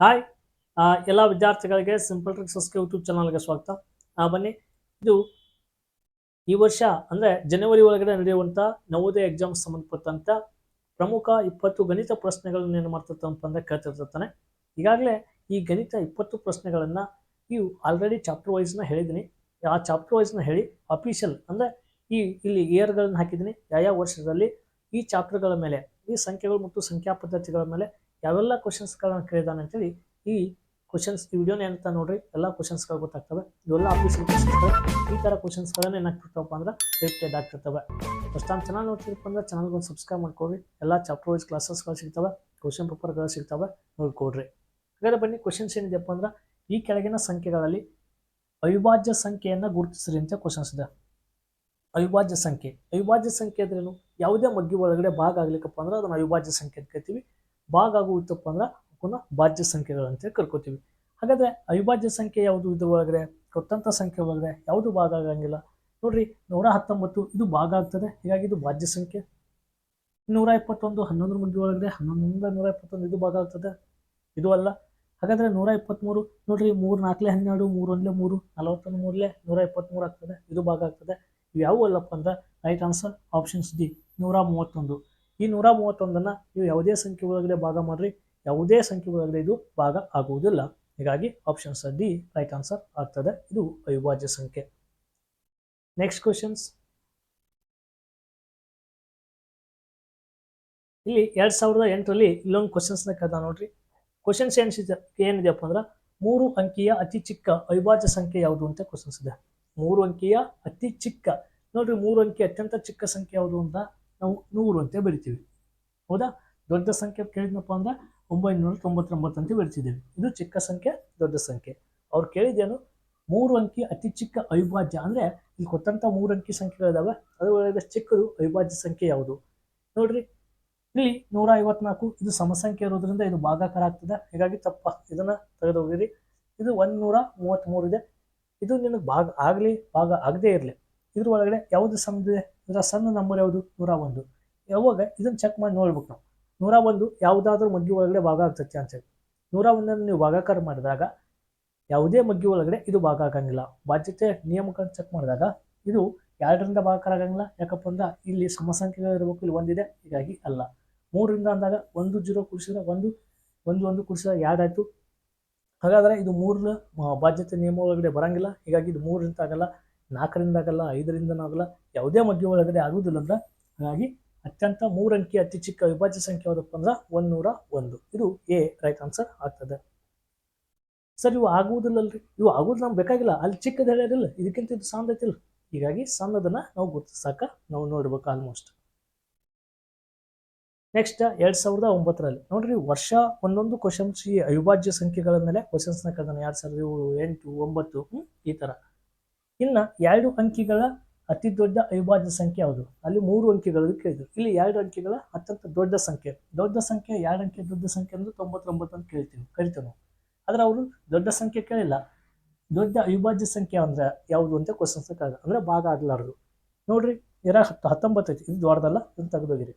Hi ಎಲ್ಲ ವಿದ್ಯಾರ್ಥಿಗಳಿಗೆ simple ಟ್ರಿಕ್ಸಸ್ಗೆ YouTube ಚಾನಲ್ಗೆ ಸ್ವಾಗತ. ಬನ್ನಿ. ಇದು ಈ ವರ್ಷ, ಅಂದರೆ ಜನವರಿ ಒಳಗಡೆ ನಡೆಯುವಂಥ ನವೋದಯ ಎಕ್ಸಾಮ್ ಸಂಬಂಧಪಟ್ಟಂಥ ಪ್ರಮುಖ ಇಪ್ಪತ್ತು ಗಣಿತ ಪ್ರಶ್ನೆಗಳನ್ನು ಏನು ಮಾಡ್ತಿರ್ತಂಪ ಅಂದರೆ ಕೇಳ್ತಿರ್ತಾನೆ. ಈಗಾಗಲೇ ಈ ಗಣಿತ ಇಪ್ಪತ್ತು ಪ್ರಶ್ನೆಗಳನ್ನು ಇವು ಆಲ್ರೆಡಿ ಚಾಪ್ಟರ್ ವೈಸ್ನ ಹೇಳಿದ್ದೀನಿ ಆ ಚಾಪ್ಟರ್ ವೈಸ್ನ ಹೇಳಿ ಅಫಿಷಿಯಲ್ ಅಂದರೆ ಈ ಇಲ್ಲಿ ಇಯರ್ಗಳನ್ನು ಹಾಕಿದ್ದೀನಿ ಯಾವ ವರ್ಷದಲ್ಲಿ ಈ ಚಾಪ್ಟರ್ಗಳ ಮೇಲೆ, ಈ ಸಂಖ್ಯೆಗಳು ಮತ್ತು ಸಂಖ್ಯಾ ಪದ್ಧತಿಗಳ ಮೇಲೆ ಯಾವೆಲ್ಲ ಕ್ವಶನ್ಸ್ಗಳನ್ನ ಕೇಳಿದಾನೆ ಅಂತೇಳಿ, ಈ ಕ್ವಶನ್ಸ್ ಈ ವಿಡಿಯೋನ ಅಂತ ನೋಡ್ರಿ, ಎಲ್ಲ ಕ್ವಶನ್ಸ್ಗಳು ಗೊತ್ತಾಗ್ತವೆ. ಇವೆಲ್ಲ ಆಫೀಸ್ ಕ್ವಶನ್ಸ್ಗಳು ಈ ಥರ ಕ್ವಶನ್ಸ್ಗಳನ್ನ ಏನಾಗ್ತಿರ್ತಾವಪ್ಪ ಅಂದ್ರೆ ರಿಪೀಟೆಡ್ ಆಗ್ತಿರ್ತವೆ. ಫಸ್ಟ್ ಟೈಮ್ ಚಾನಲ್ ನೋಡ್ತಿರಪ್ಪ ಅಂದ್ರೆ ಚಾನಲ್ಗೆ ಒಂದು ಸಬ್ಸ್ಕ್ರೈಬ್ ಮಾಡ್ಕೊಡ್ರಿ. ಎಲ್ಲ ಚಾಪ್ಟರ್ ವೈಸ್ ಕ್ಲಾಸಸ್ಗಳು ಸಿಗ್ತವೆ. ಕ್ವಶನ್ ಪೇಪರ್ಗಳು ಸಿಗ್ತವೆ. ನೋಡ್ಕೊಡ್ರಿ. ಹಾಗಾದ್ರೆ ಬನ್ನಿ ಕ್ವಶನ್ಸ್ ಏನಿದೆಯಪ್ಪ ಅಂದ್ರೆ, ಈ ಕೆಳಗಿನ ಸಂಖ್ಯೆಗಳಲ್ಲಿ ಅವಿಭಾಜ್ಯ ಸಂಖ್ಯೆಯನ್ನು ಗುರುತಿಸ್ರಿ ಅಂತ ಕ್ವಶನ್ಸ್ ಇದೆ. ಅವಿಭಾಜ್ಯ ಸಂಖ್ಯೆ. ಅವಿಭಾಜ್ಯ ಸಂಖ್ಯೆ ಅಂದ್ರೇನು ಯಾವುದೇ ಮಗ್ಗಿ ಒಳಗಡೆ ಭಾಗ ಆಗ್ಲಿಕ್ಕಪ್ಪ ಅಂದ್ರೆ ಅದನ್ನು ಅವಿಭಾಜ್ಯ ಸಂಖ್ಯೆ ಅಂತ ಕರಿತೀವಿ. ಭಾಗ ಆಗುತ್ತಪ್ಪ ಅಂದ್ರೆ ಅವನ್ನ ಭಾಜ್ಯ ಸಂಖ್ಯೆಗಳಂತ ಕರ್ಕೋತೀವಿ. ಹಾಗಾದ್ರೆ ಅವಿಭಾಜ್ಯ ಸಂಖ್ಯೆ ಯಾವುದು ಇದು ಒಳಗಡೆ? ಕೊಟ್ಟಂತ ಸಂಖ್ಯೆ ಒಳಗಡೆ ಯಾವುದು ಭಾಗ ಆಗಂಗಿಲ್ಲ? ನೋಡ್ರಿ, ನೂರ ಹತ್ತೊಂಬತ್ತು ಇದು ಭಾಗ ಆಗ್ತದೆ. ಹೀಗಾಗಿ ಇದು ಭಾಜ್ಯ ಸಂಖ್ಯೆ. ನೂರ ಇಪ್ಪತ್ತೊಂದು ಹನ್ನೊಂದರ ಮಧ್ಯ ಒಳಗಡೆ ಹನ್ನೊಂದರಿಂದ ನೂರ ಇಪ್ಪತ್ತೊಂದು ಇದು ಭಾಗ ಆಗ್ತದೆ. ಇದು ಅಲ್ಲ. ಹಾಗಾದ್ರೆ ನೂರ ಇಪ್ಪತ್ತ್ಮೂರು ನೋಡ್ರಿ, ಮೂರು ನಾಲ್ಕಲೆ ಹನ್ನೆರಡು, ಮೂರು ಒಂದಲೇ ಮೂರು, ನಲವತ್ತೊಂದು ಮೂರಲೇ ನೂರ ಇಪ್ಪತ್ತ್ಮೂರು ಆಗ್ತದೆ. ಇದು ಭಾಗ ಆಗ್ತದೆ. ಇವು ಯಾವುವು ಅಲ್ಲಪ್ಪ ಅಂದ್ರೆ ರೈಟ್ ಆನ್ಸರ್ ಆಪ್ಷನ್ಸ್ ಡಿ ನೂರ ಮೂವತ್ತೊಂದು. ಈ ನೂರ ಮೂವತ್ತೊಂದನ್ನು ನೀವು ಯಾವುದೇ ಸಂಖ್ಯೆ ಒಳಗಡೆ ಭಾಗ ಮಾಡ್ರಿ. ಯಾವುದೇ ಸಂಖ್ಯೆ ಒಳಗಡೆ ಇದು ಭಾಗ ಆಗುವುದಿಲ್ಲ. ಹೀಗಾಗಿ ಆಪ್ಷನ್ಸ್ ಡಿ ರೈಟ್ ಆನ್ಸರ್ ಆಗ್ತದೆ. ಇದು ಅವಿಭಾಜ್ಯ ಸಂಖ್ಯೆ. ನೆಕ್ಸ್ಟ್ ಕ್ವಶನ್ಸ್ ಇಲ್ಲಿ ಎರಡ್ ಸಾವಿರದ ಎಂಟರಲ್ಲಿ ಇಲ್ಲೊಂದು ಕ್ವಶನ್ಸ್ನ ಕೇಳ್ದ ನೋಡ್ರಿ. ಕ್ವಶನ್ಸ್ ಏನಿದೆ ಏನಿದೆಯಪ್ಪ ಅಂದ್ರೆ ಮೂರು ಅಂಕಿಯ ಅತಿ ಚಿಕ್ಕ ಅವಿಭಾಜ್ಯ ಸಂಖ್ಯೆ ಯಾವುದು ಅಂತ ಕ್ವಶನ್ಸ್ ಇದೆ. ಮೂರು ಅಂಕಿಯ ಅತಿ ಚಿಕ್ಕ ನೋಡ್ರಿ ಮೂರು ಅಂಕಿ ಅತ್ಯಂತ ಚಿಕ್ಕ ಸಂಖ್ಯೆ ಯಾವುದು ಅಂತ? ನಾವು ನೂರು ಅಂತ ಬರಿತೀವಿ. ಹೌದಾ? ದೊಡ್ಡ ಸಂಖ್ಯೆ ಕೇಳಿದ್ನಪ್ಪ ಅಂದ್ರೆ ಒಂಬೈನೂರ ತೊಂಬತ್ತೊಂಬತ್ತು ಅಂತ ಬರಿತಿದ್ದೀವಿ ಇದು ಚಿಕ್ಕ ಸಂಖ್ಯೆ, ದೊಡ್ಡ ಸಂಖ್ಯೆ. ಅವ್ರು ಕೇಳಿದೇನು ಮೂರು ಅಂಕಿ ಅತಿ ಚಿಕ್ಕ ಅವಿಭಾಜ್ಯ ಅಂದರೆ ಇಲ್ಲಿ ಕೊಟ್ಟಂತ ಮೂರು ಅಂಕಿ ಸಂಖ್ಯೆಗಳಿದಾವೆ. ಅದರೊಳಗೆ ಚಿಕ್ಕದು, ಅವಿಭಾಜ್ಯ ಸಂಖ್ಯೆ ಯಾವುದು? ನೋಡ್ರಿ, ಇಲ್ಲಿ ನೂರ ಐವತ್ನಾಲ್ಕು, ಇದು ಸಮಸಂಖ್ಯೆ ಇರೋದ್ರಿಂದ ಇದು ಭಾಗಾಕಾರ ಆಗ್ತದೆ. ಹೀಗಾಗಿ ತಪ್ಪ, ಇದನ್ನ ತೆಗೆದು ಹೋಗಿರಿ. ಇದು ಒಂದು ನೂರ ಮೂವತ್ತ್ಮೂರು ಇದೆ. ಇದು ನಿನಗೆ ಭಾಗ ಆಗಲಿ, ಭಾಗ ಆಗದೇ ಇರಲಿ. ಇದ್ರ ಒಳಗಡೆ ಯಾವುದು ಸಣ್ಣ ಇದರ ಸಣ್ಣ ನಂಬರ್ ಯಾವುದು? ನೂರ ಒಂದು ಯಾವಾಗ? ಇದನ್ನು ಚೆಕ್ ಮಾಡಿ ನೋಡ್ಬೇಕು ನಾವು. ನೂರ ಒಂದು ಯಾವುದಾದ್ರೂ ಮಗ್ಗಿ ಒಳಗಡೆ ಭಾಗ ಆಗ್ತೈತೆ ಅಂತೇಳಿ ನೂರ ಒಂದನ್ನು ನೀವು ಭಾಗಾಕಾರ ಮಾಡಿದಾಗ ಯಾವುದೇ ಮಗ್ಗಿ ಒಳಗಡೆ ಇದು ಭಾಗ ಆಗಂಗಿಲ್ಲ. ಬಾಧ್ಯತೆ ನಿಯಮಗಳನ್ನು ಚೆಕ್ ಮಾಡಿದಾಗ ಇದು ಎರಡರಿಂದ ಭಾಗಾಕಾರ ಆಗಂಗಿಲ್ಲ. ಯಾಕಪ್ಪ ಅಂದ್ರೆ ಇಲ್ಲಿ ಸಮಸಂಖ್ಯೆಗಳು ಇರಬೇಕು, ಇಲ್ಲಿ ಒಂದಿದೆ. ಹೀಗಾಗಿ ಅಲ್ಲ. ಮೂರರಿಂದ ಅಂದಾಗ ಒಂದು ಜೀರೋ ಕುಡಿಸಿದ್ರೆ ಒಂದು ಒಂದು ಒಂದು ಕುಡಿಸಿದ್ರೆ ಎರಡಾಯಿತು ಹಾಗಾದರೆ ಇದು ಮೂರರ ಬಾಧ್ಯತೆ ನಿಯಮ ಒಳಗಡೆ ಬರಂಗಿಲ್ಲ. ಹೀಗಾಗಿ ಇದು ಮೂರರಿಂದ ಆಗಲ್ಲ. ನಾಲ್ಕರಿಂದ ಆಗಲ್ಲ ಐದರಿಂದ ಆಗಲ್ಲ ಯಾವುದೇ ಮಧ್ಯ ಒಳಗಡೆ ಆಗುವುದಿಲ್ಲ ಅಂದ್ರೆ ಹಾಗಾಗಿ ಅತ್ಯಂತ ಮೂರಂಕಿ ಅತಿ ಚಿಕ್ಕ ವಿಭಾಜ್ಯ ಸಂಖ್ಯೆ ಯಾವುದಪ್ಪ ಅಂದ್ರೆ ಒಂದೂರ ಒಂದು. ಇದು ಎ ರೈಟ್ ಆನ್ಸರ್ ಆಗ್ತದೆ. ಸರ್ ಇವು ಆಗುವುದಿಲ್ಲಲ್ರಿ ಇವು ಆಗುವುದು ನಮ್ಗೆ ಬೇಕಾಗಿಲ್ಲ. ಅಲ್ಲಿ ಚಿಕ್ಕದ ಹೇಳ್ಯಾರಿಲ್ಲ. ಇದಕ್ಕಿಂತ ಇದು ಸಣ್ಣ ಐತಿಲ್ಲ ಹೀಗಾಗಿ ಸಣ್ಣದನ್ನ ನಾವು ಗುರುತಿಸಾಕ ನಾವು ನೋಡ್ಬೇಕು ಆಲ್ಮೋಸ್ಟ್ ನೆಕ್ಸ್ಟ್ ಎರಡ್ ಸಾವಿರದ ಒಂಬತ್ತರಲ್ಲಿ. ನೋಡ್ರಿ, ವರ್ಷ ಒಂದೊಂದು ಕ್ವಶನ್ಸ್ ಈ ಅವಿಭಾಜ್ಯ ಸಂಖ್ಯೆಗಳ ಮೇಲೆ ಕ್ವಶನ್ಸ್ನ ಕಳ್ದಾನೆ ಎರಡ್ ಸಾವಿರದ ಏಳು, ಎಂಟು, ಒಂಬತ್ತು ಈ ತರ. ಇನ್ನ ಎರಡು ಅಂಕಿಗಳ ಅತಿ ದೊಡ್ಡ ಅವಿಭಾಜ್ಯ ಸಂಖ್ಯೆ ಯಾವುದು? ಅಲ್ಲಿ ಮೂರು ಅಂಕಿಗಳು ಕೇಳಿದ್ರು. ಇಲ್ಲಿ ಎರಡು ಅಂಕಿಗಳ ಅತ್ಯಂತ ದೊಡ್ಡ ಸಂಖ್ಯೆ. ದೊಡ್ಡ ಸಂಖ್ಯೆ, ಎರಡು ಅಂಕೆ ದೊಡ್ಡ ಸಂಖ್ಯೆ ಅಂದ್ರೆ ತೊಂಬತ್ತೊಂಬತ್ತು ಅಂತ ಕೇಳ್ತೀವಿ, ಕರಿತೀವಿ ನಾವು. ಆದ್ರೆ ಅವರು ದೊಡ್ಡ ಸಂಖ್ಯೆ ಕೇಳಿಲ್ಲ. ದೊಡ್ಡ ಅವಿಭಾಜ್ಯ ಸಂಖ್ಯೆ ಅಂದ್ರೆ ಯಾವುದು ಅಂತ ಕ್ವಶನ್ಸ್ ಕಾಗ ಅಂದ್ರೆ ಭಾಗ ಆಗ್ಲಾರ್ದು. ನೋಡ್ರಿ, ಇರ ಹತ್ತು ಹತ್ತೊಂಬತ್ತು ಐತಿ. ಇದು ದೊಡ್ಡದಲ್ಲ, ಇದನ್ನು ತೆಗೆದೋಗಿರಿ.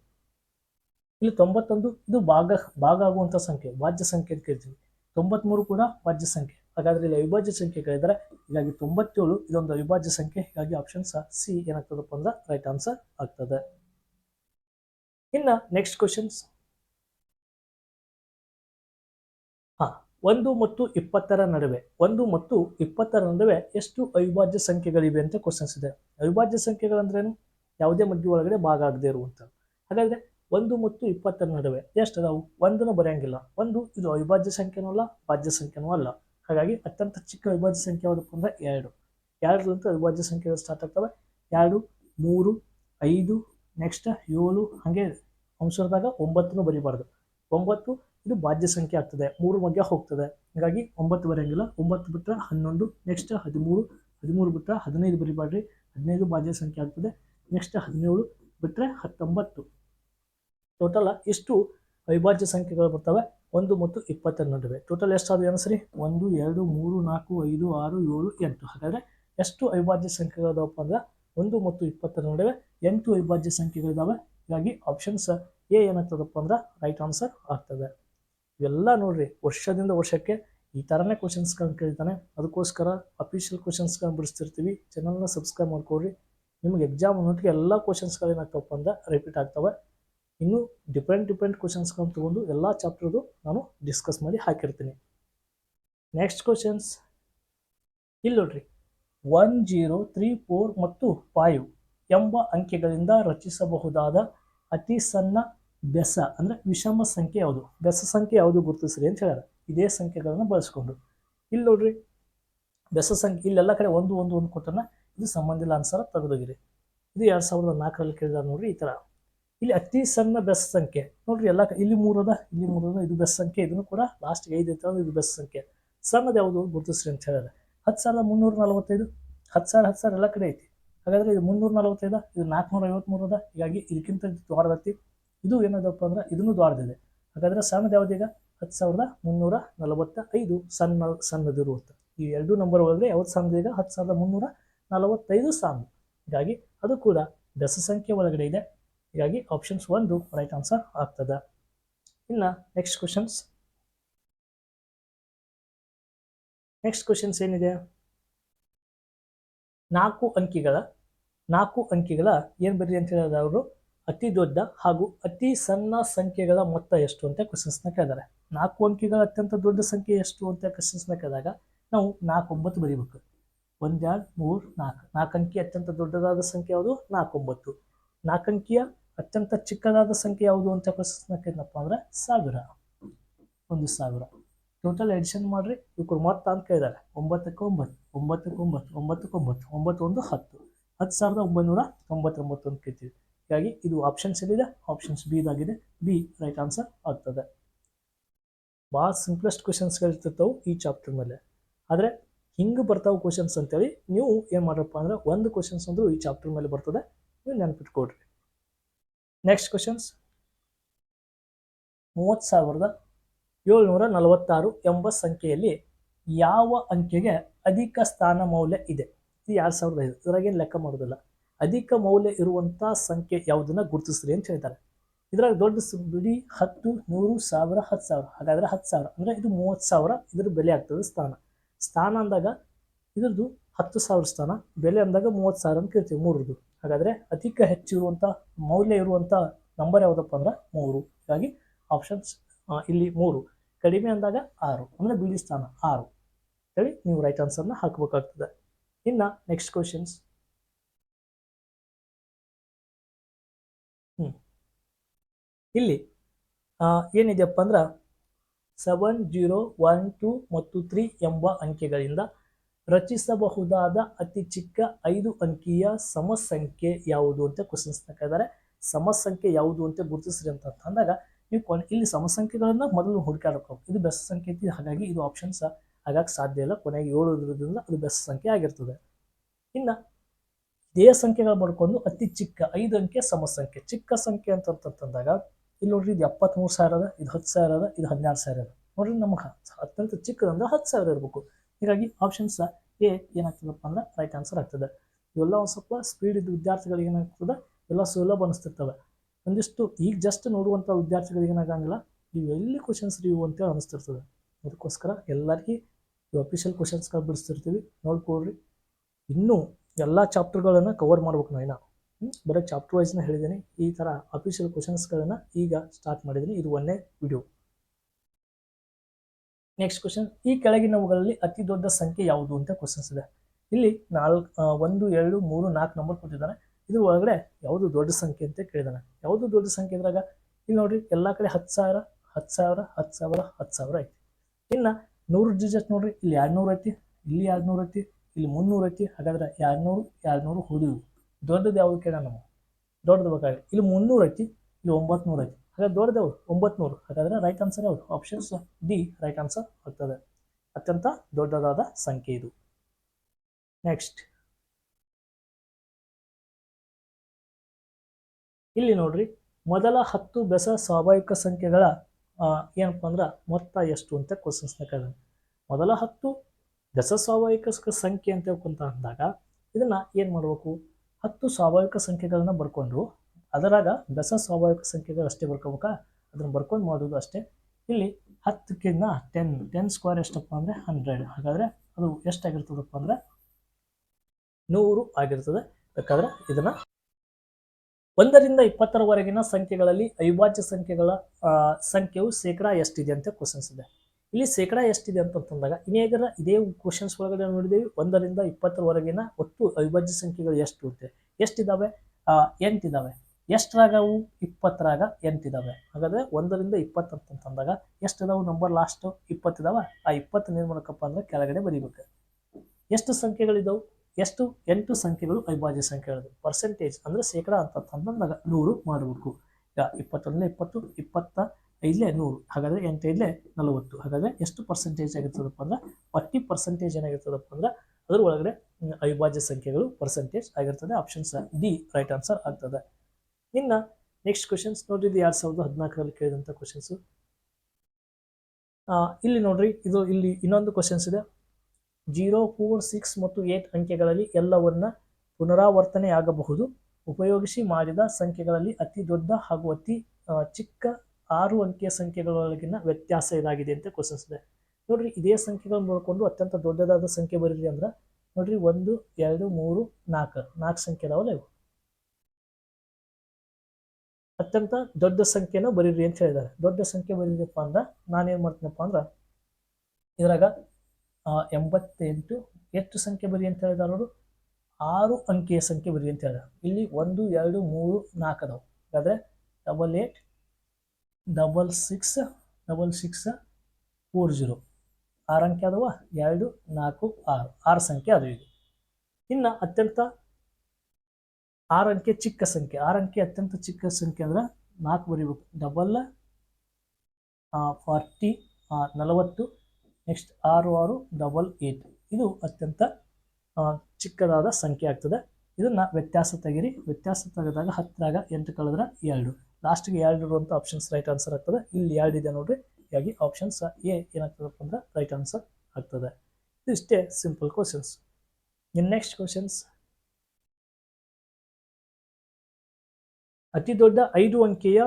ಇಲ್ಲಿ ತೊಂಬತ್ತೊಂದು, ಇದು ಭಾಗ ಭಾಗ ಆಗುವಂಥ ಸಂಖ್ಯೆ ವಾಜ್ಯ ಸಂಖ್ಯೆ ಅಂತ ಕೇಳ್ತೀವಿ. ತೊಂಬತ್ಮೂರು ಕೂಡ ವಾಜ್ಯ ಸಂಖ್ಯೆ. ಹಾಗಾದ್ರೆ ಇಲ್ಲಿ ಅವಿಭಾಜ್ಯ ಸಂಖ್ಯೆ ಕೇಳಿದರೆ, ಹೀಗಾಗಿ ತೊಂಬತ್ತೇಳು, ಇದೊಂದು ಅವಿಭಾಜ್ಯ ಸಂಖ್ಯೆ. ಹೀಗಾಗಿ ಆಪ್ಷನ್ ಸಿ ಏನಾಗ್ತದಪ್ಪ ಅಂದ್ರೆ ರೈಟ್ ಆನ್ಸರ್ ಆಗ್ತದೆ. ಇನ್ನ ನೆಕ್ಸ್ಟ್ ಕ್ವಶನ್ಸ್ ಹಾ, ಒಂದು ಮತ್ತು ಇಪ್ಪತ್ತರ ನಡುವೆ, ಒಂದು ಮತ್ತು ಇಪ್ಪತ್ತರ ನಡುವೆ ಎಷ್ಟು ಅವಿಭಾಜ್ಯ ಸಂಖ್ಯೆಗಳಿವೆ ಅಂತ ಕ್ವಶನ್ಸ್ ಇದೆ. ಅವಿಭಾಜ್ಯ ಸಂಖ್ಯೆಗಳಂದ್ರೇನು? ಯಾವುದೇ ಮಧ್ಯ ಒಳಗಡೆ ಭಾಗ ಆಗದೆ ಇರುವಂತ ಹಾಗಾದ್ರೆ ಒಂದು ಮತ್ತು ಇಪ್ಪತ್ತರ ನಡುವೆ ಎಷ್ಟು ಅದಾವು? ಒಂದನ್ನು ಬರೆಯಂಗಿಲ್ಲ. ಒಂದು ಇದು ಅವಿಭಾಜ್ಯ ಸಂಖ್ಯೆನೂ ಅಲ್ಲ, ಭಾಜ್ಯ ಸಂಖ್ಯೆನೂ ಅಲ್ಲ. ಹಾಗಾಗಿ ಅತ್ಯಂತ ಚಿಕ್ಕ ಅವಿಭಾಜ್ಯ ಸಂಖ್ಯೆ ಯಾವುದಪ್ಪ ಅಂದರೆ ಎರಡು. ಎರಡರಂತೂ ಅವಿಭಾಜ್ಯ ಸಂಖ್ಯೆಗಳು ಸ್ಟಾರ್ಟ್ ಆಗ್ತವೆ. ಎರಡು, ಮೂರು, ಐದು ನೆಕ್ಸ್ಟ್ ಏಳು, ಹಾಗೆ ಅಂಶದಾಗ ಒಂಬತ್ತನ್ನು ಬರಿಬಾರ್ದು. ಒಂಬತ್ತು, ಇದು ಭಾಜ್ಯ ಸಂಖ್ಯೆ ಆಗ್ತದೆ. ಮೂರು ಮಧ್ಯ ಹೋಗ್ತದೆ. ಹಾಗಾಗಿ ಒಂಬತ್ತು ಬರೆಯಂಗಿಲ್ಲ. ಒಂಬತ್ತು ಬಿಟ್ಟರೆ ಹನ್ನೊಂದು ನೆಕ್ಸ್ಟ್ ಹದಿಮೂರು ಹದಿಮೂರು ಬಿಟ್ಟರೆ ಹದಿನೈದು ಬರಿಬಾರ್ರಿ ಹದಿನೈದು ಭಾಜ್ಯ ಸಂಖ್ಯೆ ಆಗ್ತದೆ. ನೆಕ್ಸ್ಟ್ ಹದಿನೇಳು ಬಿಟ್ಟರೆ ಹತ್ತೊಂಬತ್ತು. ಟೋಟಲ್ ಇಷ್ಟು ಅವಿಭಾಜ್ಯ ಸಂಖ್ಯೆಗಳು ಬರ್ತವೆ. ಒಂದು ಮತ್ತು ಇಪ್ಪತ್ತರ ನಡುವೆ. ಟೋಟಲ್ ಎಷ್ಟಾದ ಅನಿಸ್ರಿ? ಒಂದು, ಎರಡು, ಮೂರು, ನಾಲ್ಕು, ಐದು, ಆರು, ಏಳು, ಎಂಟು. ಹಾಗಾದರೆ ಎಷ್ಟು ಅವಿಭಾಜ್ಯ ಸಂಖ್ಯೆಗಳಿದಾವಪ್ಪ ಅಂದ್ರೆ ಒಂದು ಮತ್ತು ಇಪ್ಪತ್ತರ ನಡುವೆ ಎಂಟು ಅವಿಭಾಜ್ಯ ಸಂಖ್ಯೆಗಳಿದಾವೆ ಹೀಗಾಗಿ ಆಪ್ಷನ್ಸ್ ಎ ಏನಾಗ್ತದಪ್ಪ ಅಂದ್ರೆ ರೈಟ್ ಆನ್ಸರ್ ಆಗ್ತದೆ. ಇವೆಲ್ಲ ನೋಡ್ರಿ, ವರ್ಷದಿಂದ ವರ್ಷಕ್ಕೆ ಈ ಥರನೇ ಕ್ವಶನ್ಸ್ಗಳನ್ನ ಕೇಳ್ತಾನೆ ಅದಕ್ಕೋಸ್ಕರ ಅಫಿಷಿಯಲ್ ಕ್ವಶನ್ಸ್ಗಳನ್ನ ಬಿಡಿಸ್ತಿರ್ತೀವಿ. ಚಾನಲ್ನ ಸಬ್ಸ್ಕ್ರೈಬ್ ಮಾಡ್ಕೊಳ್ರಿ. ನಿಮಗೆ ಎಕ್ಸಾಮ್ ನೋಟಿಗೆ ಎಲ್ಲ ಕ್ವಶನ್ಸ್ಗಳು ಏನಾಗ್ತವಪ್ಪ ಅಂದ್ರೆ ರಿಪೀಟ್ ಆಗ್ತವೆ. ಇನ್ನು ಡಿಫ್ರೆಂಟ್ ಡಿಫ್ರೆಂಟ್ ಕ್ವಶನ್ಸ್ಗಳನ್ನ ತೊಗೊಂಡು ಎಲ್ಲ ಚಾಪ್ಟರ್ದು ನಾನು ಡಿಸ್ಕಸ್ ಮಾಡಿ ಹಾಕಿರ್ತೀನಿ. ನೆಕ್ಸ್ಟ್ ಕ್ವಶನ್ಸ್ ಇಲ್ಲಿ ನೋಡ್ರಿ. ಒನ್ ಜೀರೋ ತ್ರೀ ಫೋರ್ ಮತ್ತು ಫೈವ್ ಎಂಬ ಅಂಕೆಗಳಿಂದ ರಚಿಸಬಹುದಾದ ಅತಿ ಸಣ್ಣ ಬೆಸ ಅಂದರೆ ವಿಷಮ ಸಂಖ್ಯೆ ಯಾವುದು? ಬೆಸ ಸಂಖ್ಯೆ ಯಾವುದು ಗುರುತಿಸ್ರಿ ಅಂತ ಹೇಳ್ಯಾರ. ಇದೇ ಸಂಖ್ಯೆಗಳನ್ನು ಬಳಸ್ಕೊಂಡು. ಇಲ್ಲಿ ನೋಡ್ರಿ. ಬೆಸ ಸಂಖ್ಯೆ ಇಲ್ಲೆಲ್ಲ ಕಡೆ ಒಂದು ಒಂದು ಒಂದು ಕೊಟ್ಟನ ಇದು ಸಂಬಂಧಿಲ್ಲ ಅನ್ಸಾರ ತೆಗೆದೋಗಿರಿ. ಇದು ಎರಡು ಸಾವಿರದ ನಾಲ್ಕರಲ್ಲಿ ಕೇಳಿದಾರೆ ನೋಡ್ರಿ ಈ ಥರ ಇಲ್ಲಿ ಅತಿ ಸಣ್ಣ ಬೆಸ್ ಸಂಖ್ಯೆ. ನೋಡ್ರಿ ಎಲ್ಲ ಇಲ್ಲಿ ಮೂರದ ಇಲ್ಲಿ ಮೂರದ ಇದು ಬೆಸ್ ಸಂಖ್ಯೆ, ಇದನ್ನು ಕೂಡ ಲಾಸ್ಟ್ಗೆ ಐದು ಇರ್ತದೆ ಇದು ಬೆಸ್ ಸಂಖ್ಯೆ. ಸಣ್ಣದು ಯಾವುದು ಗುರುತಿಸ್ರಿ ಅಂತ ಹೇಳಿದ್ರೆ, ಹತ್ತು ಸಾವಿರದ ಮುನ್ನೂರ ನಲವತ್ತೈದು, ಹತ್ತು ಸಾವಿರ ಹತ್ತು ಸಾವಿರ ಎಲ್ಲ ಕಡೆ ಐತಿ. ಹಾಗಾದ್ರೆ ಇದು ಮುನ್ನೂರ ನಲವತ್ತೈದ, ಇದು ನಾಲ್ಕುನೂರ ಐವತ್ಮೂರದ ಹೀಗಾಗಿ ಇದಕ್ಕಿಂತ ದ್ವಾರದತ್ತಿ ಇದು ಏನದಪ್ಪ ಅಂದ್ರೆ ಇದನ್ನು ದ್ವಾರದಿದೆ ಹಾಗಾದ್ರೆ ಸಣ್ಣದು ಯಾವ್ದೀಗ ಹತ್ತು ಸಾವಿರದ ಮುನ್ನೂರ ನಲವತ್ತ ಐದು ಸಣ್ಣ ಸಣ್ಣದಿರುವಂಥ ಈ ಎರಡು ನಂಬರ್ ಒಳಗೆ ಯಾವ್ದು ಸಣ್ಣದೀಗ ಹತ್ತು ಸಾವಿರದ ಮುನ್ನೂರ ನಲವತ್ತೈದು ಸಣ್ಣ. ಹೀಗಾಗಿ ಅದು ಕೂಡ ಬೆಸ ಸಂಖ್ಯೆ ಒಳಗಡೆ ಇದೆ. ಹೀಗಾಗಿ ಆಪ್ಷನ್ಸ್ ಒಂದು ರೈಟ್ ಆನ್ಸರ್ ಆಗ್ತದೆ. ಇನ್ನು ನೆಕ್ಸ್ಟ್ ಕ್ವಶನ್ಸ್ ನೆಕ್ಸ್ಟ್ ಕ್ವಶನ್ಸ್ ಏನಿದೆ? ನಾಲ್ಕು ಅಂಕಿಗಳ ನಾಲ್ಕು ಅಂಕಿಗಳ ಏನು ಬರ್ರಿ ಅಂತ ಹೇಳಿದ್ರೆ ಅವರು? ಅತಿ ದೊಡ್ಡ ಹಾಗೂ ಅತಿ ಸಣ್ಣ ಸಂಖ್ಯೆಗಳ ಮೊತ್ತ ಎಷ್ಟು ಅಂತ ಕ್ವಶನ್ಸ್ನ ಕೇಳಿದ್ದಾರೆ. ನಾಲ್ಕು ಅಂಕಿಗಳ ಅತ್ಯಂತ ದೊಡ್ಡ ಸಂಖ್ಯೆ ಎಷ್ಟು ಅಂತ ಕ್ವಶನ್ಸ್ನ ಕೇಳಿದಾಗ ನಾವು ನಾಲ್ಕು ಒಂಬತ್ತು ಬರೀಬೇಕು. ಒಂದೆರಡು ಮೂರು ನಾಲ್ಕು. ನಾಲ್ಕು ಅಂಕಿ ಅತ್ಯಂತ ದೊಡ್ಡದಾದ ಸಂಖ್ಯೆ ಯಾವುದು? ನಾಲ್ಕು ಒಂಬತ್ತು. ನಾಲ್ಕು ಅಂಕಿಯ ಅತ್ಯಂತ ಚಿಕ್ಕದಾದ ಸಂಖ್ಯೆ ಯಾವುದು ಅಂತ ಪ್ರಶ್ನೆ ಕೇಳಿದಪ್ಪ ಅಂದ್ರೆ ಸಾವಿರ. ಒಂದು ಸಾವಿರ. ಟೋಟಲ್ ಎಡಿಷನ್ ಮಾಡ್ರಿ ಇವ್ರು ಮೊತ್ತ ಅಂತ ಕೇಳಿದ್ದಾರೆ ಒಂಬತ್ತಕ್ಕೆ ಒಂಬತ್ತು ಒಂಬತ್ತಕ್ಕೆ ಒಂಬತ್ತು ಒಂಬತ್ತಕ್ಕೆ ಒಂಬತ್ತು ಒಂಬತ್ತು ಒಂದು ಹತ್ತು. ಹತ್ತು ಸಾವಿರದ ಒಂಬೈನೂರ ತೊಂಬತ್ತೊಂಬತ್ತು ಅಂತ ಕೇಳ್ತೀವಿ. ಹೀಗಾಗಿ ಇದು ಆಪ್ಷನ್ಸ್ ಎಲ್ಲಿದೆ? ಆಪ್ಷನ್ಸ್ ಬಿ ಇದಾಗಿದೆ. ಬಿ ರೈಟ್ ಆನ್ಸರ್ ಆಗ್ತದೆ. ಭಾಳ ಸಿಂಪ್ಲೆಸ್ಟ್ ಕ್ವಶನ್ಸ್ಗಳಿರ್ತಿರ್ತಾವೆ ಈ ಚಾಪ್ಟರ್ ಮೇಲೆ ಆದರೆ ಹಿಂಗೆ ಬರ್ತಾವೆ ಕ್ವಶನ್ಸ್ ಅಂತೇಳಿ ನೀವು ಏನು ಮಾಡ್ರಪ್ಪ ಅಂದ್ರೆ ಒಂದು ಕ್ವಶನ್ಸ್ ಅಂದರೂ ಈ ಚಾಪ್ಟರ್ ಮೇಲೆ ಬರ್ತದೆ. ನೀವು ನೆನಪಿಟ್ಕೊಡ್ರಿ ನೆಕ್ಸ್ಟ್ ಕ್ವಶನ್ಸ್ ಮೂವತ್ತು ಸಾವಿರದ ಏಳ್ನೂರ ನಲವತ್ತಾರು ಎಂಬ ಸಂಖ್ಯೆಯಲ್ಲಿ ಯಾವ ಅಂಕೆಗೆ ಅಧಿಕ ಸ್ಥಾನ ಮೌಲ್ಯ ಇದೆ? ಇದು ಎರಡು ಸಾವಿರದ ಐದು. ಇದರಾಗೇನು ಲೆಕ್ಕ ಮಾಡೋದಿಲ್ಲ. ಅಧಿಕ ಮೌಲ್ಯ ಇರುವಂಥ ಸಂಖ್ಯೆ ಯಾವುದನ್ನು ಗುರುತಿಸ್ರಿ ಅಂತ ಹೇಳ್ತಾರೆ. ಇದ್ರಾಗ ದೊಡ್ಡ ಬಿಡಿ ಹತ್ತು, ನೂರು, ಸಾವಿರ, ಹತ್ತು ಸಾವಿರ. ಹಾಗಾದ್ರೆ ಹತ್ತು ಸಾವಿರ. ಅಂದರೆ ಇದು ಮೂವತ್ತು ಸಾವಿರ ಇದ್ರ ಬೆಲೆ ಆಗ್ತದೆ ಸ್ಥಾನ. ಸ್ಥಾನ ಅಂದಾಗ ಇದ್ರದ್ದು ಹತ್ತು ಸಾವಿರ ಸ್ಥಾನ. ಬೆಲೆ ಅಂದಾಗ ಮೂವತ್ತು ಸಾವಿರ ಅಂತ ಕೇಳ್ತೀವಿ ಮೂರದ್ದು ಹಾಗಾದರೆ ಅಧಿಕ ಹೆಚ್ಚು ಇರುವಂಥ ಮೌಲ್ಯ ಇರುವಂಥ ನಂಬರ್ ಯಾವುದಪ್ಪ ಅಂದ್ರೆ ಮೂರು. ಹೀಗಾಗಿ ಆಪ್ಷನ್ಸ್ ಇಲ್ಲಿ ಮೂರು. ಕಡಿಮೆ ಅಂದಾಗ ಆರು. ಅಂದರೆ ಬಿಳಿ ಸ್ಥಾನ ಆರು. ಹೇಳಿ ನೀವು ರೈಟ್ ಆನ್ಸರ್ನ ಹಾಕಬೇಕಾಗ್ತದೆ. ಇನ್ನು ನೆಕ್ಸ್ಟ್ ಕ್ವಶನ್ಸ್ ಇಲ್ಲಿ ಏನಿದೆಯಪ್ಪ ಅಂದ್ರೆ ಸೆವೆನ್ ಜೀರೋ ಒನ್ ಟೂ ಮತ್ತು ತ್ರೀ ಎಂಬ ಅಂಕೆಗಳಿಂದ ರಚಿಸಬಹುದಾದ ಅತಿ ಚಿಕ್ಕ ಐದು ಅಂಕಿಯ ಸಮಸಂಖ್ಯೆ ಯಾವುದು ಅಂತ ಕ್ವಶನ್ಸ್ ಇದ್ದಾರೆ ಸಮಸಂಖ್ಯೆ ಯಾವುದು ಅಂತ ಗುರುತಿಸ್ರಿ ಅಂತ ಅಂದಾಗ ನೀವು ಕೊನೆ, ಇಲ್ಲಿ ಸಮಸಂಖ್ಯೆಗಳನ್ನು ಮೊದಲು ಹುಡುಕಾಡಬೇಕು ಇದು ಬೆಸ್ಟ್ ಸಂಖ್ಯೆ ಐತಿ, ಹಾಗಾಗಿ ಇದು ಆಪ್ಷನ್ಸ್ ಆಗಕ್ಕೆ ಸಾಧ್ಯ ಇಲ್ಲ. ಕೊನೆಗೆ ಏಳು ಇರೋದ್ರಿಂದ ಅದು ಬೆಸ್ಟ್ ಸಂಖ್ಯೆ ಆಗಿರ್ತದೆ. ಇನ್ನು ಇದೇ ಸಂಖ್ಯೆಗಳು ಮಾಡ್ಕೊಂಡು ಅತಿ ಚಿಕ್ಕ ಐದು ಅಂಕೆ ಸಮಸಂಖ್ಯೆ. ಚಿಕ್ಕ ಸಂಖ್ಯೆ ಅಂತಂತಂದಾಗ ಇಲ್ಲಿ ನೋಡ್ರಿ ಇದು ಎಪ್ಪತ್ತ್ಮೂರು ಸಾವಿರ ಅದ, ಇದು ಹತ್ತು ಸಾವಿರ ಅದ, ಇದು ಹದಿನಾರು ಸಾವಿರ ಅದ. ನೋಡ್ರಿ ನಮಗೆ ಅತ್ಯಂತ ಚಿಕ್ಕದಂದ್ರೆ ಹತ್ತು ಸಾವಿರ ಇರಬೇಕು. ಹೀಗಾಗಿ ಆಪ್ಷನ್ಸ್ ಎ ಏನಾಗ್ತದಪ್ಪ ಅಂದ್ರೆ ರೈಟ್ ಆನ್ಸರ್ ಆಗ್ತದೆ. ಇವೆಲ್ಲ ಒಂದು ಸ್ವಲ್ಪ ಸ್ಪೀಡ್ ಇದ್ದ ವಿದ್ಯಾರ್ಥಿಗಳಿಗೆ ಏನಾಗ್ತದೆ? ಎಲ್ಲ ಸುಲಭ ಅನಿಸ್ತಿರ್ತವೆ. ಒಂದಿಷ್ಟು ಈಗ ಜಸ್ಟ್ ನೋಡುವಂಥ ವಿದ್ಯಾರ್ಥಿಗಳಿಗೆ ಏನಾಗಂಗಿಲ್ಲ ಎಲ್ಲಿ ಕ್ವಶನ್ಸ್ ರಿವ್ಯೂ ಅಂತೇಳಿ ಅನಿಸ್ತಿರ್ತದೆ. ಅದಕ್ಕೋಸ್ಕರ ಎಲ್ಲರಿಗೂ ಈ ಅಫಿಷಿಯಲ್ ಕ್ವಶನ್ಸ್ಗಳು ಬಿಡಿಸ್ತಿರ್ತೀವಿ. ನೋಡ್ಕೊಳ್ರಿ. ಇನ್ನೂ ಎಲ್ಲ ಚಾಪ್ಟರ್ಗಳನ್ನು ಕವರ್ ಮಾಡ್ಬೇಕು ನಾವು ಇನ್ನು. ಬರೀ ಚಾಪ್ಟರ್ ವೈಸ್ನ ಹೇಳಿದ್ದೀನಿ ಈ ಥರ ಅಫಿಷಿಯಲ್ ಕ್ವಶನ್ಸ್ಗಳನ್ನು ಈಗ ಸ್ಟಾರ್ಟ್ ಮಾಡಿದ್ದೀನಿ ಇದು ಒಂದೇ ವಿಡಿಯೋ ನೆಕ್ಸ್ಟ್ ಕ್ವಶನ್ ಈ ಕೆಳಗಿನವುಗಳಲ್ಲಿ ಅತಿ ದೊಡ್ಡ ಸಂಖ್ಯೆ ಯಾವುದು ಅಂತ ಕ್ವಶನ್ಸ್ ಇದೆ. ಇಲ್ಲಿ ನಾಲ್ಕು ಒಂದು, ಎರಡು, ಮೂರು, ನಾಲ್ಕು ನಂಬರ್ ಕೊಟ್ಟಿದ್ದಾನೆ. ಇದ್ರ ಒಳಗಡೆ ಯಾವುದು ದೊಡ್ಡ ಸಂಖ್ಯೆ ಅಂತ ಕೇಳಿದಾನೆ ಯಾವುದು ದೊಡ್ಡ ಸಂಖ್ಯೆ ಇದ್ರಾಗ? ಇಲ್ಲಿ ನೋಡ್ರಿ, ಎಲ್ಲ ಕಡೆ ಹತ್ತು ಸಾವಿರ ಹತ್ತು ಸಾವಿರ ಹತ್ತು ಸಾವಿರ ಹತ್ತು ಸಾವಿರ ಐತಿ. ಇನ್ನು ನೂರು ಡಿಜಿಟ್ ನೋಡ್ರಿ, ಇಲ್ಲಿ ಎರಡು ನೂರು ಐತಿ, ಇಲ್ಲಿ ಎರಡು ನೂರು ಐತಿ, ಇಲ್ಲಿ ಮುನ್ನೂರು ಐತಿ, ಹಾಗಾದ್ರೆ ಎರಡು ಎರಡುನೂರು ಎರಡು ನೂರು ಹುಡುವು ದೊಡ್ಡದು ಯಾವುದು ಕೇಳ ನಾವು? ದೊಡ್ಡದು ಬೇಕಾಗಿ ಇಲ್ಲಿ ಮುನ್ನೂರು ಐತಿ, ಇಲ್ಲಿ ಒಂಬತ್ತು ನೂರು ಐತಿ. ಹಾಗಾದ್ರೆ ದೊಡ್ಡದವ್ರು ಒಂಬತ್ನೂರು. ಹಾಗಾದ್ರೆ ರೈಟ್ ಆನ್ಸರ್ ಯಾವುದು? ಆಪ್ಷನ್ಸ್ ಡಿ ರೈಟ್ ಆನ್ಸರ್ ಆಗ್ತದೆ. ಅತ್ಯಂತ ದೊಡ್ಡದಾದ ಸಂಖ್ಯೆ ಇದು. ನೆಕ್ಸ್ಟ್ ಇಲ್ಲಿ ನೋಡ್ರಿ, ಮೊದಲ ಹತ್ತು ಬೆಸ ಸ್ವಾಭಾವಿಕ ಸಂಖ್ಯೆಗಳ ಏನಪ್ಪ ಅಂದ್ರೆ ಮೊತ್ತ ಎಷ್ಟು ಅಂತ ಕ್ವಶನ್ಸ್ನ ಕೇಳಿದೆ ಮೊದಲ ಹತ್ತು ಬೆಸ ಸ್ವಾಭಾವಿಕ ಸಂಖ್ಯೆ ಅಂತ ಹೇಳ್ಕೊಂತ ಅಂದಾಗ, ಇದನ್ನ ಏನು ಮಾಡಬೇಕು? ಹತ್ತು ಸ್ವಾಭಾವಿಕ ಸಂಖ್ಯೆಗಳನ್ನ ಬರ್ಕೊಂಡು ಅದರಾಗ ಬೆಸ ಸ್ವಾಭಾವಿಕ ಸಂಖ್ಯೆಗಳು ಅಷ್ಟೇ ಬರ್ಕೋಬೇಕಾ. ಅದನ್ನ ಬರ್ಕೊಂಡು ಮಾಡೋದು ಅಷ್ಟೇ. ಇಲ್ಲಿ ಹತ್ತಕ್ಕಿಂತ ಟೆನ್ ಟೆನ್ ಸ್ಕ್ವೇರ್ ಎಷ್ಟಪ್ಪ ಅಂದರೆ ಹಂಡ್ರೆಡ್ ಹಾಗಾದರೆ ಅದು ಎಷ್ಟಾಗಿರ್ತದಪ್ಪ ಅಂದರೆ ನೂರು ಆಗಿರ್ತದೆ. ಬೇಕಾದ್ರೆ ಇದನ್ನು ಒಂದರಿಂದ ಇಪ್ಪತ್ತರವರೆಗಿನ ಸಂಖ್ಯೆಗಳಲ್ಲಿ ಅವಿಭಾಜ್ಯ ಸಂಖ್ಯೆಗಳ ಸಂಖ್ಯೆಯು ಶೇಕಡಾ ಎಷ್ಟಿದೆ ಅಂತ ಕ್ವಶನ್ಸ್ ಇದೆ. ಇಲ್ಲಿ ಶೇಕಡಾ ಎಷ್ಟಿದೆ ಅಂತಂದಾಗ ಇನ್ನೇಗರ ಇದೇ ಕ್ವಶನ್ಸ್ ಒಳಗಡೆ ನೋಡಿದ್ದೀವಿ. ಒಂದರಿಂದ ಇಪ್ಪತ್ತರವರೆಗಿನ ಒಟ್ಟು ಅವಿಭಾಜ್ಯ ಸಂಖ್ಯೆಗಳು ಎಷ್ಟು ಇರುತ್ತೆ ಎಷ್ಟಿದ್ದಾವೆ ಆ, ಎಂಟಿದಾವೆ ಎಷ್ಟರಾಗ ಅವು ಇಪ್ಪತ್ತರಾಗ ಎಂಟಿದಾವೆ. ಹಾಗಾದ್ರೆ ಒಂದರಿಂದ ಇಪ್ಪತ್ತು ಅಂತಂದಾಗ ಎಷ್ಟಿದಾವೆ ನಂಬರ್ ಲಾಸ್ಟ್ ಇಪ್ಪತ್ತಿದಾವ ಆ ಇಪ್ಪತ್ತು ನಿರ್ಮಾಣಕ್ಕಪ್ಪ ಮಾಡಬೇಕಪ್ಪ ಅಂದ್ರೆ ಕೆಳಗಡೆ ಬರೀಬೇಕು. ಎಷ್ಟು ಸಂಖ್ಯೆಗಳಿದ್ದಾವೆ ಎಷ್ಟು? ಎಂಟು ಸಂಖ್ಯೆಗಳು ಅವಿಭಾಜ್ಯ ಸಂಖ್ಯೆಗಳು ಪರ್ಸೆಂಟೇಜ್ ಅಂದರೆ ಶೇಕಡ ಅಂತಂದಾಗ ನೂರು ಮಾಡಬೇಕು. ಈಗ ಇಪ್ಪತ್ತೊಂದನೇ ಇಪ್ಪತ್ತು, ಇಪ್ಪತ್ತ ಐದಲೇ ನೂರು. ಹಾಗಾದ್ರೆ ಎಂಟೈದಲೇ ನಲವತ್ತು. ಹಾಗಾದ್ರೆ ಎಷ್ಟು ಪರ್ಸೆಂಟೇಜ್ ಆಗಿರ್ತದಪ್ಪ ಅಂದ್ರೆ ಫಾರ್ಟಿ ಪರ್ಸೆಂಟೇಜ್ ಏನಾಗಿರ್ತದಪ್ಪ ಅಂದ್ರೆ ಅದ್ರ ಒಳಗಡೆ ಅವಿಭಾಜ್ಯ ಸಂಖ್ಯೆಗಳು ಪರ್ಸೆಂಟೇಜ್ ಆಗಿರ್ತದೆ. ಆಪ್ಷನ್ಸ್ ಡಿ ರೈಟ್ ಆನ್ಸರ್ ಆಗ್ತದೆ. ಇನ್ನು ನೆಕ್ಸ್ಟ್ ಕ್ವಶನ್ಸ್ ನೋಡ್ರಿ, ಇದು ಎರಡ್ ಸಾವಿರದ ಹದಿನಾಲ್ಕರಲ್ಲಿ ಕೇಳಿದಂಥ ಕ್ವಶನ್ಸ್ ಇಲ್ಲಿ ನೋಡ್ರಿ, ಇದು ಇಲ್ಲಿ ಇನ್ನೊಂದು ಕ್ವಶನ್ಸ್ ಇದೆ. ಜೀರೋ ಫೋರ್ ಸಿಕ್ಸ್ ಮತ್ತು ಏಟ್ ಅಂಕೆಗಳಲ್ಲಿ ಎಲ್ಲವನ್ನ ಪುನರಾವರ್ತನೆಯಾಗಬಹುದು ಉಪಯೋಗಿಸಿ ಮಾಡಿದ ಸಂಖ್ಯೆಗಳಲ್ಲಿ ಅತಿ ದೊಡ್ಡ ಹಾಗೂ ಅತಿ ಚಿಕ್ಕ ಆರು ಅಂಕೆಯ ಸಂಖ್ಯೆಗಳೊಳಗಿನ ವ್ಯತ್ಯಾಸ ಇದಾಗಿದೆ ಅಂತ ಕ್ವಶನ್ಸ್ ಇದೆ. ನೋಡ್ರಿ, ಇದೇ ಸಂಖ್ಯೆಗಳು ನೋಡಿಕೊಂಡು ಅತ್ಯಂತ ದೊಡ್ಡದಾದ ಸಂಖ್ಯೆ ಬರೀರಿ ಅಂದ್ರೆ ನೋಡ್ರಿ, ಒಂದು, ಎರಡು, ಮೂರು, ನಾಲ್ಕು. ನಾಲ್ಕು ಸಂಖ್ಯೆ ಇದಾವಲ್ಲ ಇವು. ಅತ್ಯಂತ ದೊಡ್ಡ ಸಂಖ್ಯೆನ ಬರೀರಿ ಅಂತ ಹೇಳಿದ್ದಾರೆ. ದೊಡ್ಡ ಸಂಖ್ಯೆ ಬರೀರಿಪ್ಪ ಅಂದ್ರೆ ನಾನೇನು ಮಾಡ್ತೀನಪ್ಪ ಅಂದ್ರೆ ಇದ್ರಾಗ ಎಂಬತ್ತೆಂಟು ಎಷ್ಟು ಸಂಖ್ಯೆ ಬರಿ ಅಂತ ಹೇಳಿದಾರೆ ಅವರು ಆರು ಅಂಕಿಯ ಸಂಖ್ಯೆ ಬರಿ ಅಂತ ಹೇಳಿದಾರೆ. ಇಲ್ಲಿ ಒಂದು, ಎರಡು, ಮೂರು, ನಾಲ್ಕು ಅದಾವೆ. ಹಾಗಾದ್ರೆ double eight double six double six four zero ಆರು ಅಂಕೆ ಅದಾವ? ಎರಡು, ನಾಲ್ಕು, ಆರು. ಆರು ಸಂಖ್ಯೆ ಅದು ಇದು ಇನ್ನು ಅತ್ಯಂತ ಆರು ಅಂಕೆ ಚಿಕ್ಕ ಸಂಖ್ಯೆ ಆರು ಅಂಕೆ ಅತ್ಯಂತ ಚಿಕ್ಕ ಸಂಖ್ಯೆ ಅಂದ್ರೆ ನಾಲ್ಕು ಬರಿಬೇಕು ಡಬಲ್ ಫಾರ್ಟಿ ನಲವತ್ತು ನೆಕ್ಸ್ಟ್ ಆರು ಆರು ಡಬಲ್ ಏಟ್ ಇದು ಅತ್ಯಂತ ಚಿಕ್ಕದಾದ ಸಂಖ್ಯೆ ಆಗ್ತದೆ. ಇದನ್ನು ವ್ಯತ್ಯಾಸ ತೆಗಿರಿ. ವ್ಯತ್ಯಾಸ ತೆಗೆದಾಗ ಹತ್ತಿರಾಗ ಎಂಟು ಕಳೆದ್ರೆ ಎರಡು. ಲಾಸ್ಟಿಗೆ ಎರಡು ಇರುವಂಥ ಆಪ್ಷನ್ಸ್ ರೈಟ್ ಆನ್ಸರ್ ಆಗ್ತದೆ. ಇಲ್ಲಿ ಎರಡು ಇದೆ ನೋಡ್ರಿ. ಹೀಗಾಗಿ ಆಪ್ಷನ್ಸ್ ಎ ಏನಾಗ್ತದಪ್ಪ ಅಂದ್ರೆ ರೈಟ್ ಆನ್ಸರ್ ಆಗ್ತದೆ. ಇಷ್ಟೇ simple questions in next questions ಅತಿ ದೊಡ್ಡ ಐದು ಅಂಕೆಯ,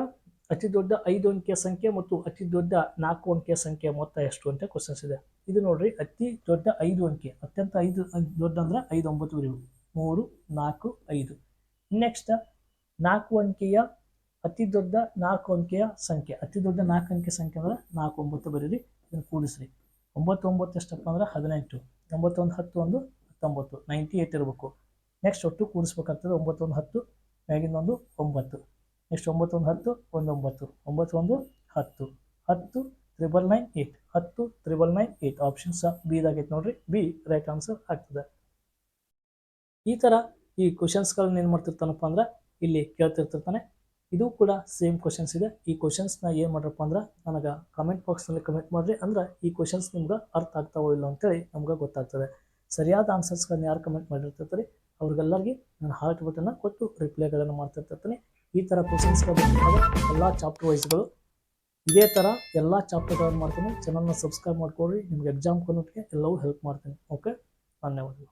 ಅತಿ ದೊಡ್ಡ ಐದು ಅಂಕೆಯ ಸಂಖ್ಯೆ ಮತ್ತು ಅತಿ ದೊಡ್ಡ ನಾಲ್ಕು ಅಂಕೆಯ ಸಂಖ್ಯೆ ಮೊತ್ತ ಎಷ್ಟು ಅಂತ ಕ್ವಶನ್ಸ್ ಇದೆ. ಇದು ನೋಡ್ರಿ, ಅತಿ ದೊಡ್ಡ ಐದು ಅಂಕೆ, ಅತ್ಯಂತ ಐದು ದೊಡ್ಡ ಅಂದ್ರೆ ಐದು ಒಂಬತ್ತು ಬರೀಬೇಕು. ಮೂರು, ನಾಲ್ಕು, ಐದು. ನೆಕ್ಸ್ಟ್ ನಾಲ್ಕು ಅಂಕೆಯ, ಅತಿ ದೊಡ್ಡ ನಾಲ್ಕು ಅಂಕೆಯ ಸಂಖ್ಯೆ. ಅತಿ ದೊಡ್ಡ ನಾಲ್ಕು ಅಂಕೆ ಸಂಖ್ಯೆ ಅಂದ್ರೆ ನಾಲ್ಕು ಒಂಬತ್ತು ಬರೀರಿ, ಇದನ್ನು ಕೂಡಿಸ್ರಿ. ಒಂಬತ್ತು ಒಂಬತ್ತು ಎಷ್ಟಪ್ಪ ಅಂದ್ರೆ ಹದಿನೆಂಟು. ಒಂಬತ್ತೊಂದು ಹತ್ತು ಒಂದು ಹತ್ತೊಂಬತ್ತು. ನೈಂಟಿ ಏಟ್ ಇರಬೇಕು. ನೆಕ್ಸ್ಟ್ ಒಟ್ಟು ಕೂಡಿಸ್ಬೇಕಾಗ್ತದೆ ಒಂಬತ್ತೊಂದು ಹತ್ತು. ಮ್ಯಾಗಿಂದ ಒಂದು ಒಂಬತ್ತು. ನೆಕ್ಸ್ಟ್ ಒಂಬತ್ತೊಂದು ಹತ್ತು, ಒಂದು ಒಂಬತ್ತು. ಒಂಬತ್ತು ಒಂದು ಹತ್ತು. ಹತ್ತು, ತ್ರಿಬಲ್ ನೈನ್, ಏಟ್. ಹತ್ತು, triple nine eight options B ಇದಾಗೈತೆ ನೋಡ್ರಿ. ಬಿ ರೈಟ್ ಆನ್ಸರ್ ಆಗ್ತದೆ. ಈ ಥರ ಈ ಕ್ವಶನ್ಸ್ಗಳನ್ನ ಏನು ಮಾಡ್ತಿರ್ತಾನಪ್ಪ ಅಂದ್ರೆ ಇಲ್ಲಿ ಕೇಳ್ತಿರ್ತಿರ್ತಾನೆ. ಇದು ಕೂಡ ಸೇಮ್ ಕ್ವಶನ್ಸ್ ಇದೆ. ಈ ಕ್ವಶನ್ಸ್ನ ಏನು ಮಾಡ್ರಪ್ಪ ಅಂದ್ರೆ ನನಗೆ ಕಮೆಂಟ್ ಬಾಕ್ಸ್ನಲ್ಲಿ ಕಮೆಂಟ್ ಮಾಡಿರಿ. ಅಂದ್ರೆ ಈ ಕ್ವಶನ್ಸ್ ನಿಮ್ಗೆ ಅರ್ಥ ಆಗ್ತಾವೋ ಇಲ್ಲ ಅಂತೇಳಿ ನಮ್ಗೆ ಗೊತ್ತಾಗ್ತದೆ. ಸರಿಯಾದ ಆನ್ಸರ್ಸ್ಗಳನ್ನ ಯಾರು ಕಮೆಂಟ್ ಮಾಡಿರ್ತಿರ್ತಾರೆ ಅವ್ರಿಗೆಲ್ಲರಿಗೆ ನಾನು ಹಾರ್ಟ್ ಬಟನ್ನ ಕೊಟ್ಟು ರಿಪ್ಲೈಗಳನ್ನು ಮಾಡ್ತಿರ್ತಿರ್ತೀನಿ ಈ ಥರ ಕ್ವಶನ್ಸ್ಗಳು ಎಲ್ಲ ಚಾಪ್ಟರ್ ವೈಸ್ಗಳು ಇದೇ ಥರ ಎಲ್ಲ ಚಾಪ್ಟರ್ಗಳನ್ನು ಮಾಡ್ತೀನಿ. ಚಾನಲ್ನ ಸಬ್ಸ್ಕ್ರೈಬ್ ಮಾಡ್ಕೊಳ್ಳಿ. ನಿಮ್ಗೆ ಎಕ್ಸಾಮ್ ಕೊನೋಟ್ಗೆ ಎಲ್ಲವೂ ಹೆಲ್ಪ್ ಮಾಡ್ತೀನಿ. ಓಕೆ ಧನ್ಯವಾದಗಳು.